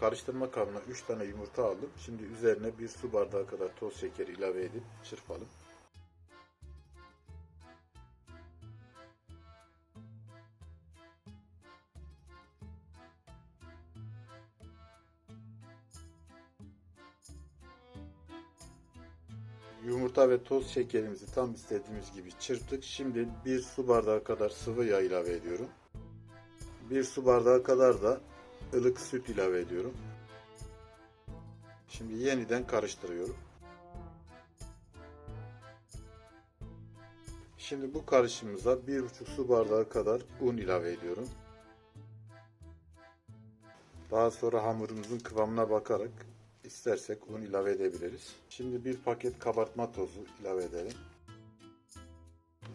karıştırma kabına 3 tane yumurta aldım. Şimdi üzerine bir su bardağı kadar toz şeker ilave edip çırpalım. Yumurta ve toz şekerimizi tam istediğimiz gibi çırptık. Şimdi bir su bardağı kadar sıvı yağ ilave ediyorum. Bir su bardağı kadar da ılık süt ilave ediyorum. Şimdi yeniden karıştırıyorum. Şimdi bu karışımımıza bir buçuk su bardağı kadar un ilave ediyorum. Daha sonra hamurumuzun kıvamına bakarak istersek un ilave edebiliriz. Şimdi bir paket kabartma tozu ilave edelim.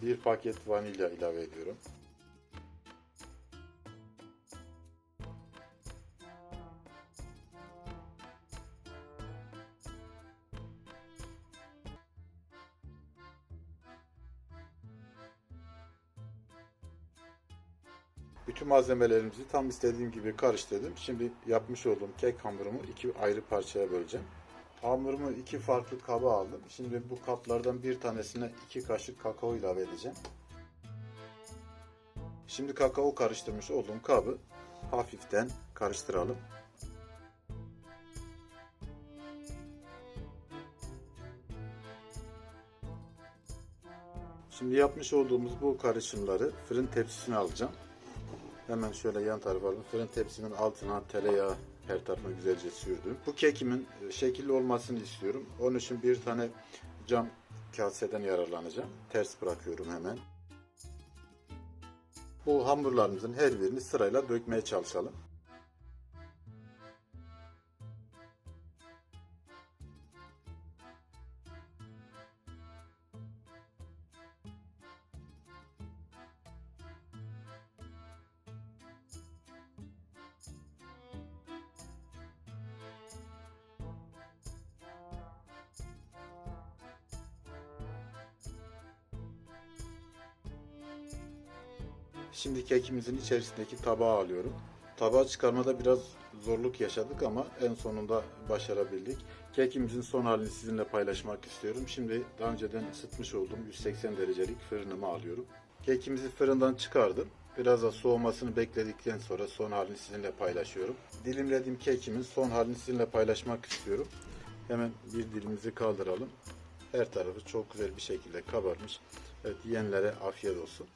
Bir paket vanilya ilave ediyorum. Bütün malzemelerimizi tam istediğim gibi karıştırdım. Şimdi yapmış olduğum kek hamurumu iki ayrı parçaya böleceğim. Hamurumu iki farklı kaba aldım. Şimdi bu kaplardan bir tanesine iki kaşık kakao ilave edeceğim. Şimdi kakao karıştırmış olduğum kabı hafiften karıştıralım. Şimdi yapmış olduğumuz bu karışımları fırın tepsisine alacağım. Hemen şöyle yan tarafa alalım. Fırın tepsinin altına tereyağı her tarafına güzelce sürdüm. Bu kekimin e, şekilli olmasını istiyorum. Onun için bir tane cam kaseden yararlanacağım. Ters bırakıyorum hemen. Bu hamurlarımızın her birini sırayla dökmeye çalışalım. Şimdi kekimizin içerisindeki tabağı alıyorum. Tabağı çıkarmada biraz zorluk yaşadık ama en sonunda başarabildik. Kekimizin son halini sizinle paylaşmak istiyorum. Şimdi daha önceden ısıtmış olduğum 180 derecelik fırınımı alıyorum. Kekimizi fırından çıkardım. Biraz da soğumasını bekledikten sonra son halini sizinle paylaşıyorum. Dilimlediğim kekimin son halini sizinle paylaşmak istiyorum. Hemen bir dilimizi kaldıralım. Her tarafı çok güzel bir şekilde kabarmış. Evet yiyenlere afiyet olsun.